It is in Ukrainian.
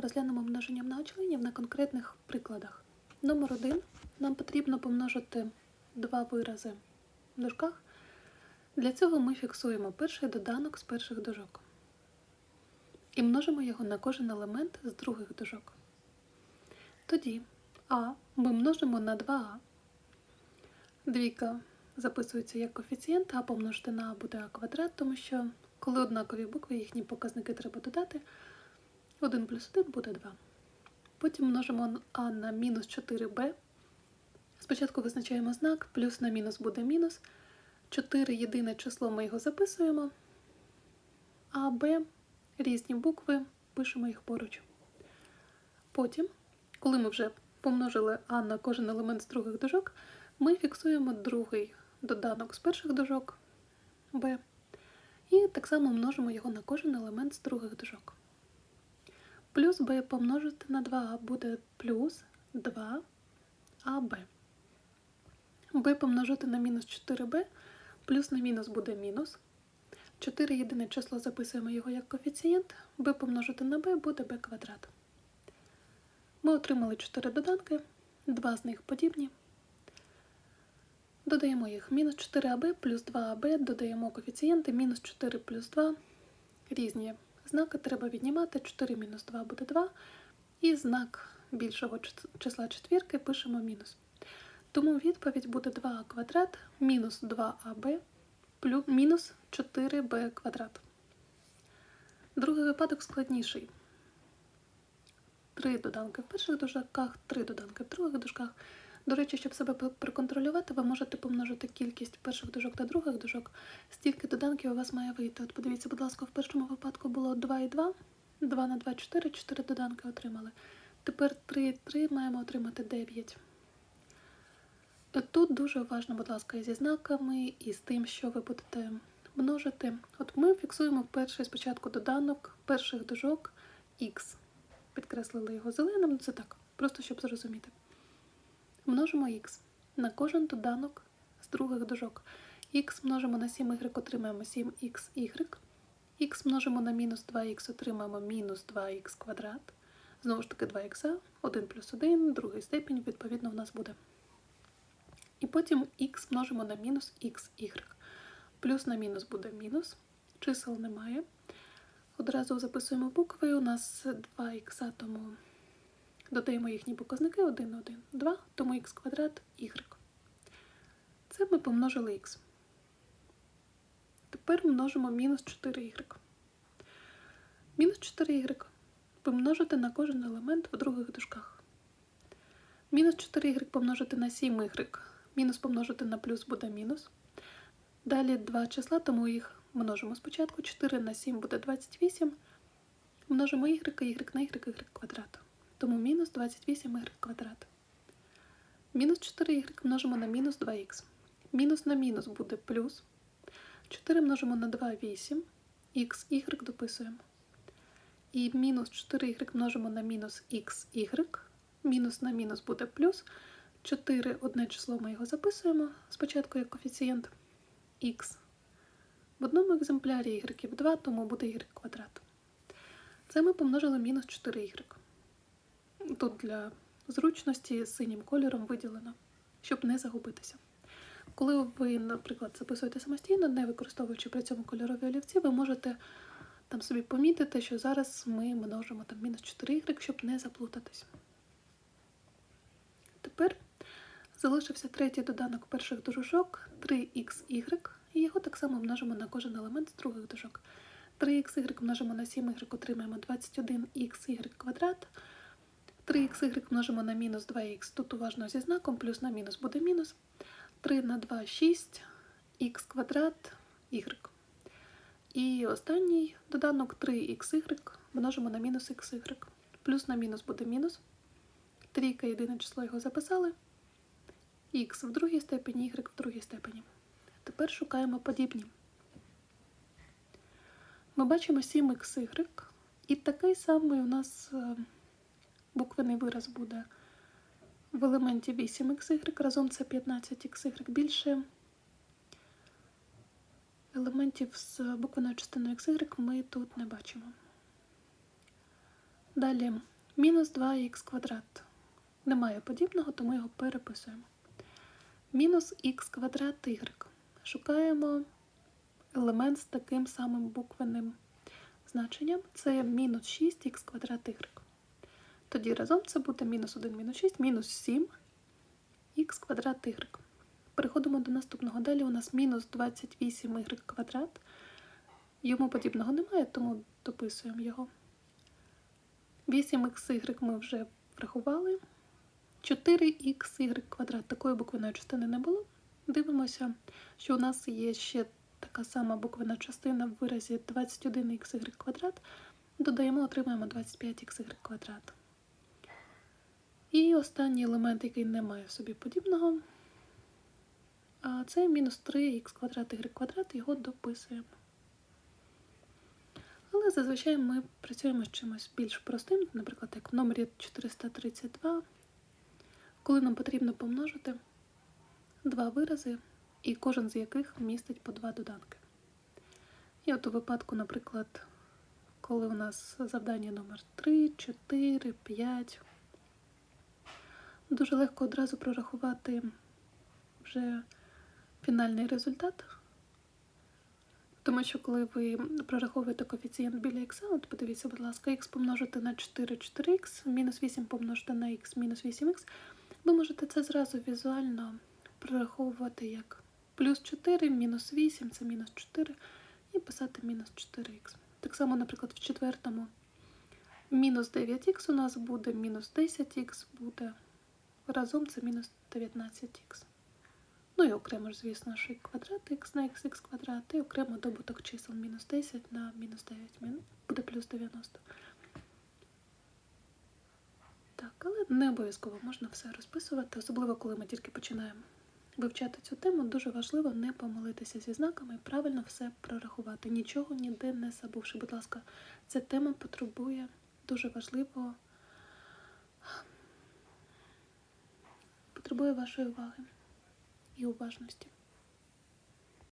розглянемо множення многочленів на конкретних прикладах. Номер один. Нам потрібно помножити два вирази в дужках. Для цього ми фіксуємо перший доданок з перших дужок і множимо його на кожен елемент з других дужок. Тоді А ми множимо на 2а. Двійка записується як коефіцієнт, а помножити на А буде А квадрат, тому що коли однакові букви, їхні показники треба додати. 1 плюс 1 буде 2. Потім множимо А на мінус 4b. Спочатку визначаємо знак, плюс на мінус буде мінус. 4 єдине число ми його записуємо. А Б різні букви, пишемо їх поруч. Потім, коли ми вже помножили А на кожен елемент з других дужок, ми фіксуємо другий доданок з перших дужок Б. І так само множимо його на кожен елемент з других дужок. Плюс b помножити на 2а буде плюс 2аб. b помножити на мінус 4b, плюс на мінус буде мінус. 4 єдине число записуємо його як коефіцієнт, b помножити на b буде b квадрат. Ми отримали 4 доданки, два з них подібні. Додаємо їх мінус 4аб плюс 2аб, додаємо коефіцієнти, мінус 4 плюс 2, різні знаки треба віднімати, 4 мінус 2 буде 2, і знак більшого числа четвірки пишемо мінус. Тому відповідь буде 2а квадрат мінус 2аб плюс мінус 4b квадрат. Другий випадок складніший. Три доданки в перших дужках, три доданки в других дужках. До речі, щоб себе проконтролювати, ви можете помножити кількість перших дужок та других дужок, стільки доданків у вас має вийти. От подивіться, будь ласка, в першому випадку було 2 і 2, 2 на 2 4, 4 доданки отримали. Тепер 3 і 3 маємо отримати 9. Тут дуже уважно, будь ласка, і зі знаками і з тим, що ви будете множити. От ми фіксуємо перший спочатку доданок перших дужок Х. Підкреслили його зеленим, це так, просто щоб зрозуміти. Множимо х на кожен доданок з других дужок. х множимо на 7y, отримаємо 7xy. х множимо на мінус 2х, отримаємо мінус 2х квадрат. Знову ж таки 2х, 1 плюс 1, другий степінь, відповідно, в нас буде. І потім х множимо на мінус xy. Плюс на мінус буде мінус, чисел немає. Одразу записуємо букви. У нас 2х, тому додаємо їхні показники 1, 1, 2, тому х квадрат y. Це ми помножили х. Тепер множимо мінус 4y. Мінус 4y помножити на кожен елемент в других дужках. Мінус 4y помножити на 7y. Мінус помножити на плюс буде мінус. Далі два числа, тому їх множимо спочатку. 4 на 7 буде 28. Множимо y, y на y, y квадрат. Тому мінус 28y квадрат. Мінус 4y множимо на мінус 2х. Мінус на мінус буде плюс. 4 множимо на 2 8. Х, y дописуємо. І мінус 4y множимо на мінус xy. Мінус на мінус буде плюс. 4 одне число ми його записуємо. Спочатку як коефіцієнт х. В одному екземплярі y 2, тому буде y квадрат. Це ми помножили мінус 4y. Тут для зручності синім кольором виділено, щоб не загубитися. Коли ви, наприклад, записуєте самостійно, не використовуючи при цьому кольорові олівці, ви можете там собі помітити, що зараз ми множимо там мінус 4y, щоб не заплутатись. Тепер залишився третій доданок перших дужок 3xy, і його так само множимо на кожен елемент з других дужок. 3xy множимо на 7y, отримаємо 21xy квадрат. 3xy множимо на мінус 2х, тут уважно зі знаком, плюс на мінус буде мінус. 3 на 2 6, х квадрат y. І останній доданок 3xy множимо на мінус xy. Плюс на мінус буде мінус. Трійка єдине число його записали. Х в другій степені, y в другій степені. Тепер шукаємо подібні. Ми бачимо 7xy. І такий самий у нас буквений вираз буде в елементі 8xy, разом це 15xy більше. Елементів з буквеною частиною xy ми тут не бачимо. Далі Мінус 2х квадрат. Немає подібного, тому його переписуємо. Мінус х квадрат y. Шукаємо елемент з таким самим буквенним значенням. Це мінус 6х квадрат y. Тоді разом це буде мінус 1, мінус 6, мінус 7 х квадрат y. Переходимо до наступного. Далі у нас мінус 28y квадрат. Йому подібного немає, тому дописуємо його. 8xy ми вже врахували. 4xy квадрат. Такої буквеної частини не було. Дивимося, що у нас є ще така сама буквена частина в виразі 21xy квадрат. Додаємо, отримаємо 25xy квадрат. І останній елемент, який не має в собі подібного, це мінус 3х квадрат y квадрат, його дописуємо. Але зазвичай ми працюємо з чимось більш простим, наприклад, як в номері 432, коли нам потрібно помножити два вирази, і кожен з яких містить по два доданки. І от у випадку, наприклад, коли у нас завдання номер 3, 4, 5, дуже легко одразу прорахувати вже фінальний результат. Тому що коли ви прораховуєте коефіцієнт біля х, от подивіться, будь ласка, х помножити на 4 4х, мінус 8 помножити на х мінус 8х, ви можете це зразу візуально прораховувати як плюс 4, мінус 8, це мінус 4, і писати мінус 4х. Так само, наприклад, в четвертому мінус 9х у нас буде, мінус 10х буде, разом це мінус 19х. Ну і окремо ж, звісно, що і квадрат х на х квадрат, і окремо добуток чисел мінус 10 на мінус 9 буде плюс 90. Так, але не обов'язково можна все розписувати, особливо коли ми тільки починаємо вивчати цю тему. Дуже важливо не помилитися зі знаками і правильно все прорахувати. Нічого ніде не забувши. Будь ласка, ця тема потребує дуже важливо. Потребує вашої уваги і уважності.